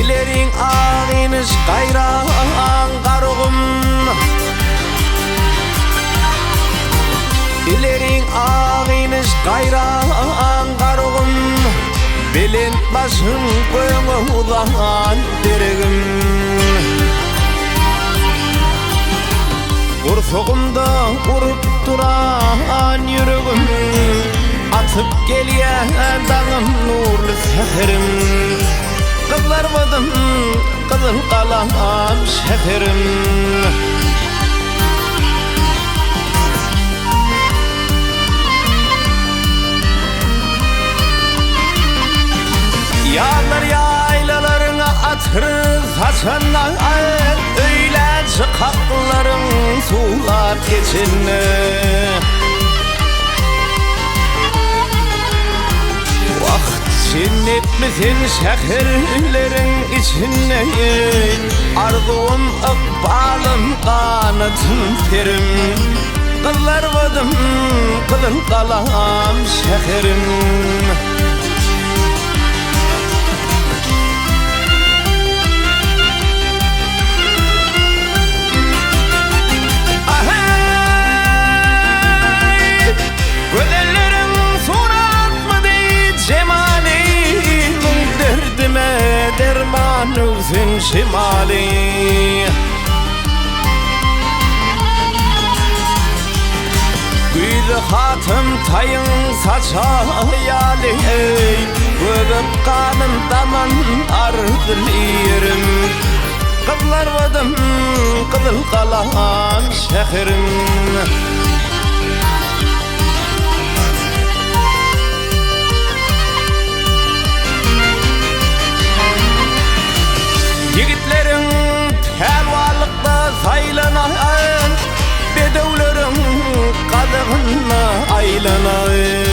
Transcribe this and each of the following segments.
илериң ақ еніш қайра аңғарығым илериң ақ еніш қайра аңғарығым белен башың көңі улаған терегім құрсоғымды құрып тұраған жүрегім атып келген даңым нұрлы сәхірім. Vadım kızıl kalam şekerim. Yağlar yaylalarına atır saçanlar Öyle çıkakların sular geçinne cinnetmesin şehirlerin içine Arzuum ıkbalım kanatım terim. Kıllar vadım kılın kalam şekerim derman üzün şimali. Gül hatım tayın saça hayali. Göbek kanım daman ardilirim Kızlar vadım kızıl kalan şehirim kadığına aylanan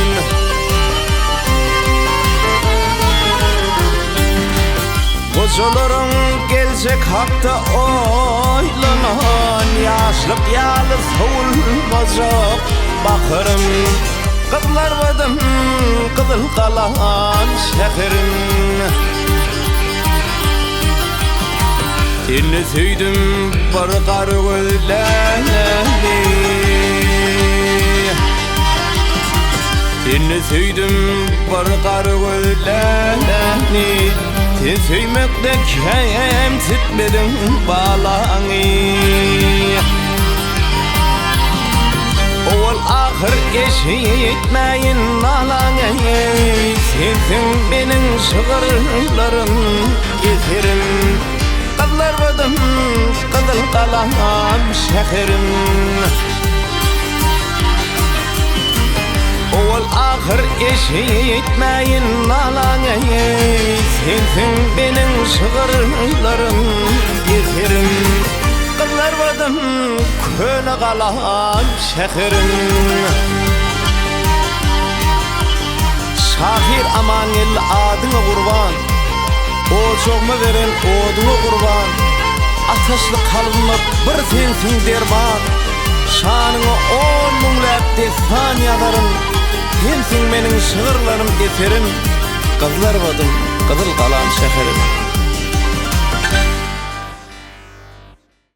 Kocaların gelecek hakta oylanan Yaşlık yalnız soğulmazak bakırım Kızlar vadım kızıl kalan şehirim Seni süydüm bir karı gözlerni Süydüm bir karı gözlerni Sen süymekte kem titmedin bağlanı Oğul ahır eşitmeyin nalanı Sensin benim şığırlarım Getirim Kızlar vadım kızıl kalam şehirim Oğul ahır eşitmeyin nalanı Sensin benim şığırlarım Getirim Kızlar vadım köne kalam şehirim Şahir amanil adına kurban. O çoğma veren odunu kurban? Ateşli kalbime bir sensin derman. Şanını on munglap destan yazarım Sensin benim şığırlarım eterim Kızlar vadım, kızıl kalam şeherim